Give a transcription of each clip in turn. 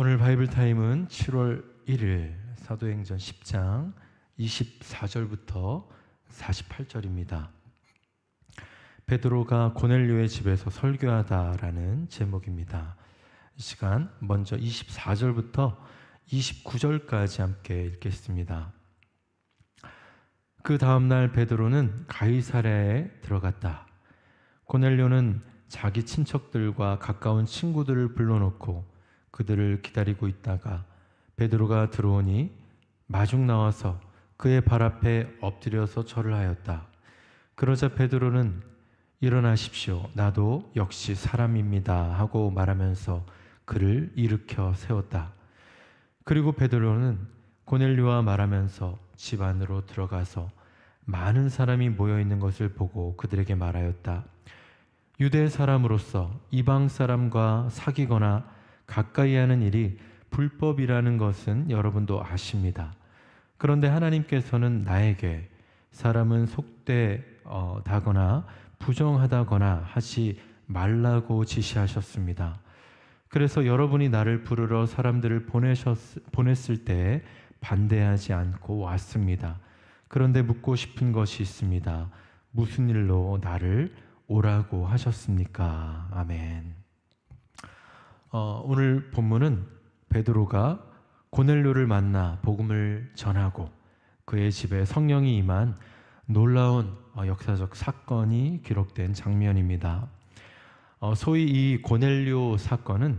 오늘 바이블 타임은 7월 1일 사도행전 10장 24절부터 48절입니다. 베드로가 고넬료의 집에서 설교하다라는 제목입니다. 이 시간 먼저 24절부터 29절까지 함께 읽겠습니다. 그 다음 날 베드로는 가이사랴에 들어갔다. 고넬료는 자기 친척들과 가까운 친구들을 불러놓고 그들을 기다리고 있다가 베드로가 들어오니 마중 나와서 그의 발 앞에 엎드려서 절을 하였다. 그러자 베드로는 일어나십시오. 나도 역시 사람입니다. 하고 말하면서 그를 일으켜 세웠다. 그리고 베드로는 고넬료와 말하면서 집 안으로 들어가서 많은 사람이 모여 있는 것을 보고 그들에게 말하였다. 유대 사람으로서 이방 사람과 사귀거나 가까이 하는 일이 불법이라는 것은 여러분도 아십니다. 그런데 하나님께서는 나에게 사람은 속되다거나 부정하다거나 하지 말라고 지시하셨습니다. 그래서 여러분이 나를 부르러 사람들을 보내셨, 보냈을 때 반대하지 않고 왔습니다. 그런데 묻고 싶은 것이 있습니다. 무슨 일로 나를 오라고 하셨습니까? 아멘. 어, 오늘 본문은 베드로가 고넬료를 만나 복음을 전하고 그의 집에 성령이 임한 놀라운 어, 역사적 사건이 기록된 장면입니다. 어, 소위 이 고넬료 사건은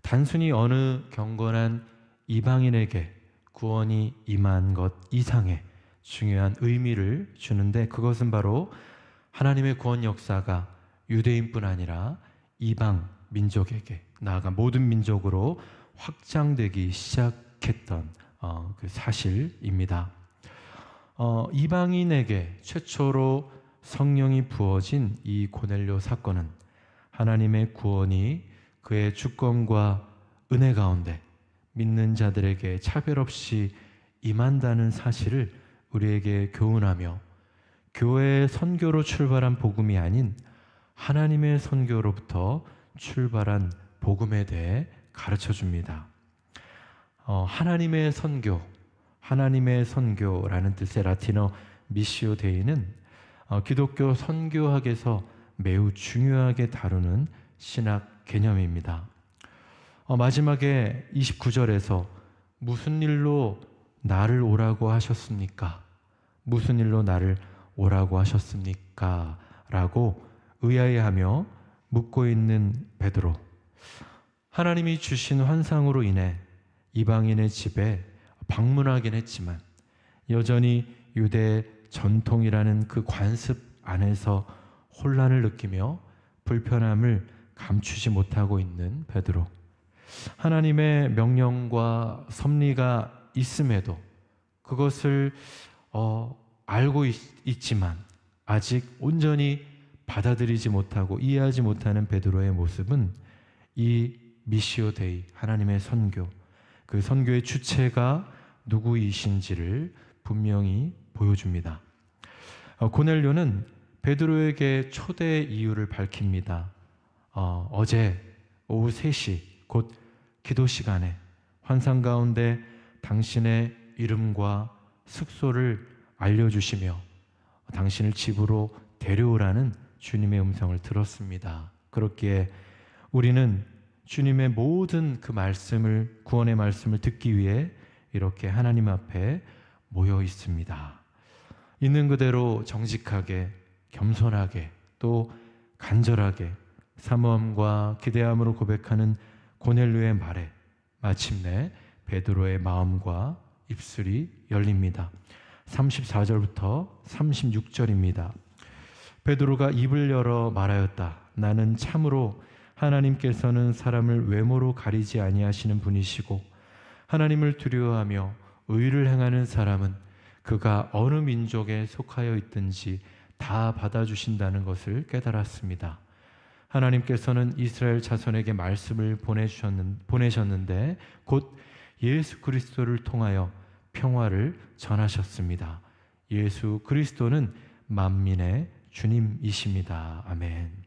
단순히 어느 경건한 이방인에게 구원이 임한 것 이상의 중요한 의미를 주는데 그것은 바로 하나님의 구원 역사가 유대인뿐 아니라 이방 민족에게 나아가 모든 민족으로 확장되기 시작했던 어, 그 사실입니다. 어, 이방인에게 최초로 성령이 부어진 이 고넬료 사건은 하나님의 구원이 그의 주권과 은혜 가운데 믿는 자들에게 차별 없이 임한다는 사실을 우리에게 교훈하며 교회의 선교로 출발한 복음이 아닌 하나님의 선교로부터 출발한 복음에 대해 가르쳐 줍니다. 어, 하나님의 선교, 하나님의 선교라는 뜻의 라틴어 미시오 데이는 어, 기독교 선교학에서 매우 중요하게 다루는 신학 개념입니다. 어, 마지막에 29절에서 무슨 일로 나를 오라고 하셨습니까? 무슨 일로 나를 오라고 하셨습니까? 라고 의아해하며 묻고 있는 베드로. 하나님이 주신 환상으로 인해 이방인의 집에 방문하긴 했지만 여전히 유대 전통이라는 그 관습 안에서 혼란을 느끼며 불편함을 감추지 못하고 있는 베드로. 하나님의 명령과 섭리가 있음에도 그것을 어, 알고 있, 지만 아직 온전히 받아들이지 못하고 이해하지 못하는 베드로의 모습은 이 미시오 데이 하나님의 선교 그 선교의 주체가 누구이신지를 분명히 보여줍니다. 어, 고넬료는 베드로에게 초대 이유를 밝힙니다. 어, 어제 오후 3시 곧 기도 시간에 환상 가운데 당신의 이름과 숙소를 알려주시며 당신을 집으로 데려오라는 주님의 음성을 들었습니다. 그렇기에 우리는 주님의 모든 그 말씀을, 구원의 말씀을 듣기 위해 이렇게 하나님 앞에 모여 있습니다. 있는 그대로 정직하게, 겸손하게, 또 간절하게 사모함과 기대함으로 고백하는 고넬료의 말에 마침내 베드로의 마음과 입술이 열립니다. 34절부터 36절입니다. 베드로가 입을 열어 말하였다. 나는 참으로 하나님께서는 사람을 외모로 가리지 아니하시는 분이시고 하나님을 두려워하며 의를 행하는 사람은 그가 어느 민족에 속하여 있든지 다 받아주신다는 것을 깨달았습니다. 하나님께서는 이스라엘 자손에게 말씀을 보내셨는데 곧 예수 그리스도를 통하여 평화를 전하셨습니다. 예수 그리스도는 만민의 주님이십니다. 아멘.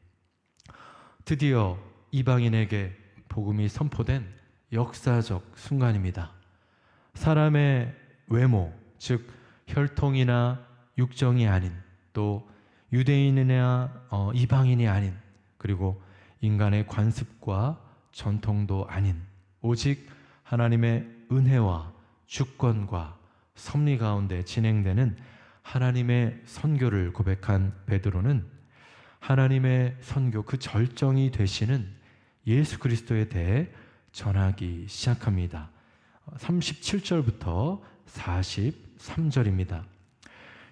드디어 이방인에게 복음이 선포된 역사적 순간입니다. 사람의 외모, 즉 혈통이나 육정이 아닌 또 유대인이나 어, 이방인이 아닌 그리고 인간의 관습과 전통도 아닌 오직 하나님의 은혜와 주권과 섭리 가운데 진행되는 하나님의 선교를 고백한 베드로는 하나님의 선교 그 절정이 되시는 예수 그리스도에 대해 전하기 시작합니다. 37절부터 43절입니다.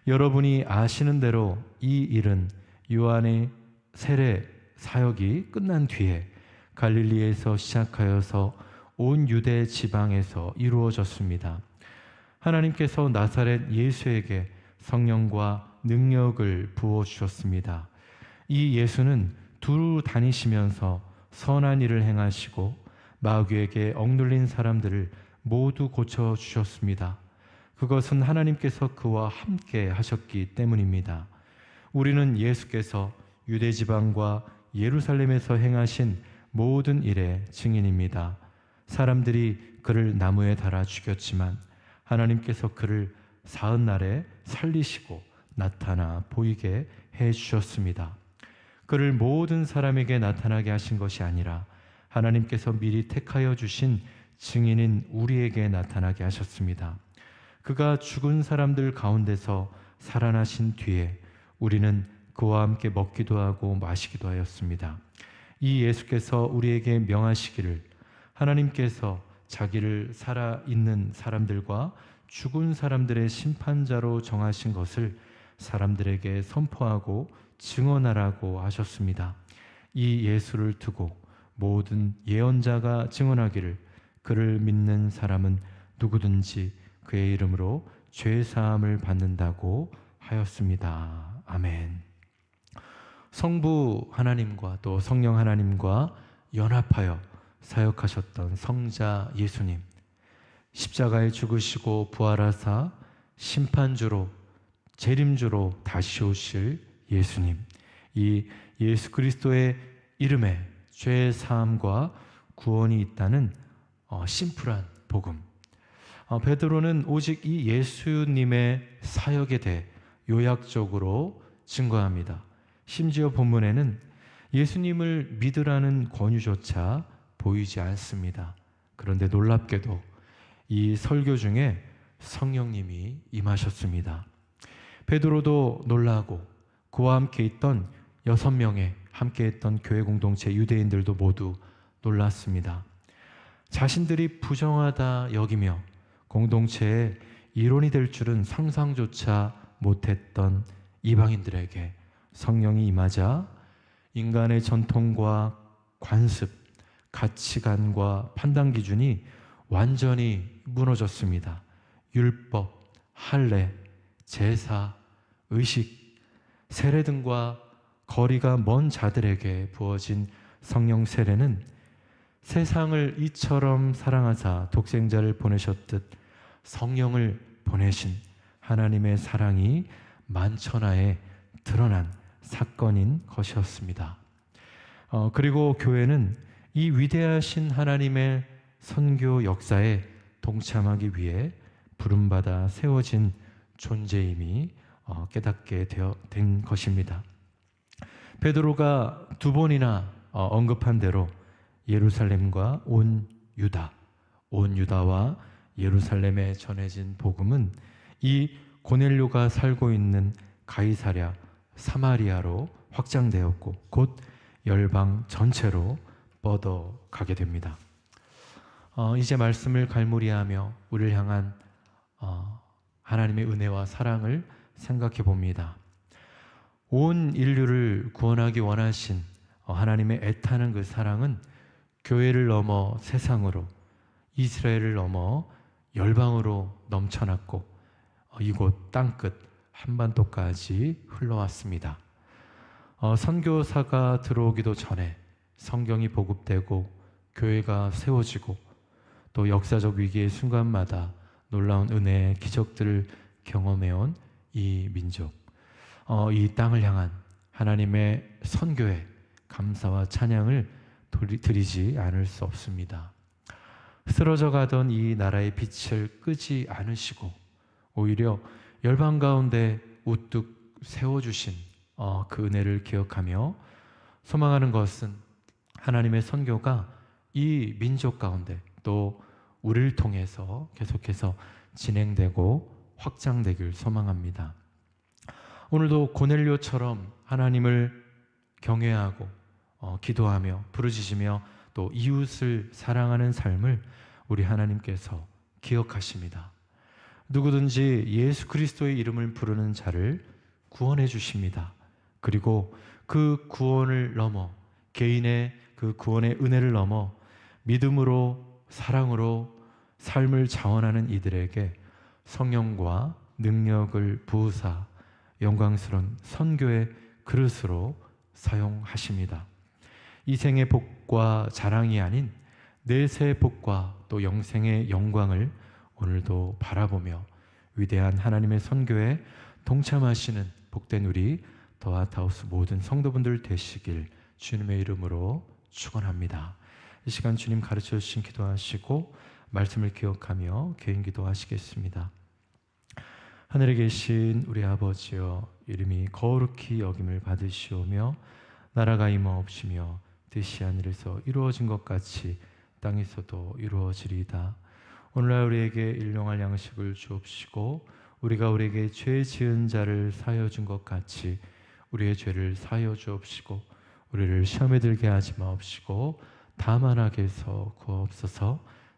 여러분이 아시는 대로 이 일은 요한의 세례 사역이 끝난 뒤에 갈릴리에서 시작하여서 온 유대 지방에서 이루어졌습니다. 하나님께서 나사렛 예수에게 성령과 능력을 부어 주셨습니다. 이 예수는 두루 다니시면서 선한 일을 행하시고 마귀에게 억눌린 사람들을 모두 고쳐 주셨습니다. 그것은 하나님께서 그와 함께 하셨기 때문입니다. 우리는 예수께서 유대 지방과 예루살렘에서 행하신 모든 일의 증인입니다. 사람들이 그를 나무에 달아 죽였지만 하나님께서 그를 사흘 날에 살리시고 나타나 보이게 해 주셨습니다. 그를 모든 사람에게 나타나게 하신 것이 아니라 하나님께서 미리 택하여 주신 증인인 우리에게 나타나게 하셨습니다. 그가 죽은 사람들 가운데서 살아나신 뒤에 우리는 그와 함께 먹기도 하고 마시기도 하였습니다. 이 예수께서 우리에게 명하시기를 하나님께서 자기를 살아 있는 사람들과 죽은 사람들의 심판자로 정하신 것을 사람들에게 선포하고 증언하라고 하셨습니다. 이 예수를 두고 모든 예언자가 증언하기를 그를 믿는 사람은 누구든지 그의 이름으로 죄 사함을 받는다고 하였습니다. 아멘. 성부 하나님과 또 성령 하나님과 연합하여 사역하셨던 성자 예수님. 십자가에 죽으시고 부활하사 심판주로 재림주로 다시 오실 예수님. 이 예수 그리스도의 이름에 죄 사함과 구원이 있다는 어, 심플한 복음. 어, 베드로는 오직 이 예수님의 사역에 대해 요약적으로 증거합니다. 심지어 본문에는 예수님을 믿으라는 권유조차 보이지 않습니다. 그런데 놀랍게도 이 설교 중에 성령님이 임하셨습니다. 베드로도 놀라고 그와 함께 있던 여섯 명의 함께 했던 교회 공동체 유대인들도 모두 놀랐습니다. 자신들이 부정하다 여기며 공동체의 이론이 될 줄은 상상조차 못했던 이방인들에게 성령이 임하자 인간의 전통과 관습, 가치관과 판단 기준이 완전히 무너졌습니다. 율법, 할례, 제사, 의식, 세례 등과 거리가 먼 자들에게 부어진 성령 세례는 세상을 이처럼 사랑하사 독생자를 보내셨듯 성령을 보내신 하나님의 사랑이 만천하에 드러난 사건인 것이었습니다. 어, 그리고 교회는 이 위대하신 하나님의 선교 역사에 동참하기 위해 부름받아 세워진 존재임이 어, 깨닫게 되어 된 것입니다. 베드로가 두 번이나 어, 언급한 대로 예루살렘과 온 유다, 온 유다와 예루살렘에 전해진 복음은 이 고넬료가 살고 있는 가이사랴 사마리아로 확장되었고 곧 열방 전체로 뻗어가게 됩니다. 어, 이제 말씀을 갈무리하며 우리를 향한 어, 하나님의 은혜와 사랑을 생각해 봅니다. 온 인류를 구원하기 원하신 어, 하나님의 애타는 그 사랑은 교회를 넘어 세상으로 이스라엘을 넘어 열방으로 넘쳐났고 어, 이곳 땅끝 한반도까지 흘러왔습니다. 어, 선교사가 들어오기도 전에 성경이 보급되고 교회가 세워지고 또 역사적 위기의 순간마다 놀라운 은혜의 기적들을 경험해온 이 민족, 어, 이 땅을 향한 하나님의 선교에 감사와 찬양을 드리지 않을 수 없습니다. 쓰러져 가던 이 나라의 빛을 끄지 않으시고 오히려 열방 가운데 우뚝 세워주신 어, 그 은혜를 기억하며 소망하는 것은 하나님의 선교가 이 민족 가운데 또 우리를 통해서 계속해서 진행되고 확장되길 소망합니다. 오늘도 고넬료처럼 하나님을 경외하고 어, 기도하며 부르짖으며 또 이웃을 사랑하는 삶을 우리 하나님께서 기억하십니다. 누구든지 예수 그리스도의 이름을 부르는 자를 구원해 주십니다. 그리고 그 구원을 넘어 개인의 그 구원의 은혜를 넘어 믿음으로 사랑으로 삶을 자원하는 이들에게 성령과 능력을 부으사 영광스러운 선교의 그릇으로 사용하십니다. 이 생의 복과 자랑이 아닌 내세의 복과 또 영생의 영광을 오늘도 바라보며 위대한 하나님의 선교에 동참하시는 복된 우리 더하타우스 모든 성도분들 되시길 주님의 이름으로 축원합니다. 이 시간 주님 가르쳐 주신 기도하시고 말씀을 기억하며 개인 기도 하시겠습니다. 하늘에 계신 우리 아버지여 이름이 거룩히 여김을 받으시오며 나라가 임하옵시며 뜻이 하늘에서 이루어진 것 같이 땅에서도 이루어지리이다. 오늘날 우리에게 일용할 양식을 주옵시고 우리가 우리에게 죄 지은 자를 사하여 준 것 같이 우리의 죄를 사하여 주옵시고 우리를 시험에 들게 하지 마옵시고 다만 악에서 구하옵소서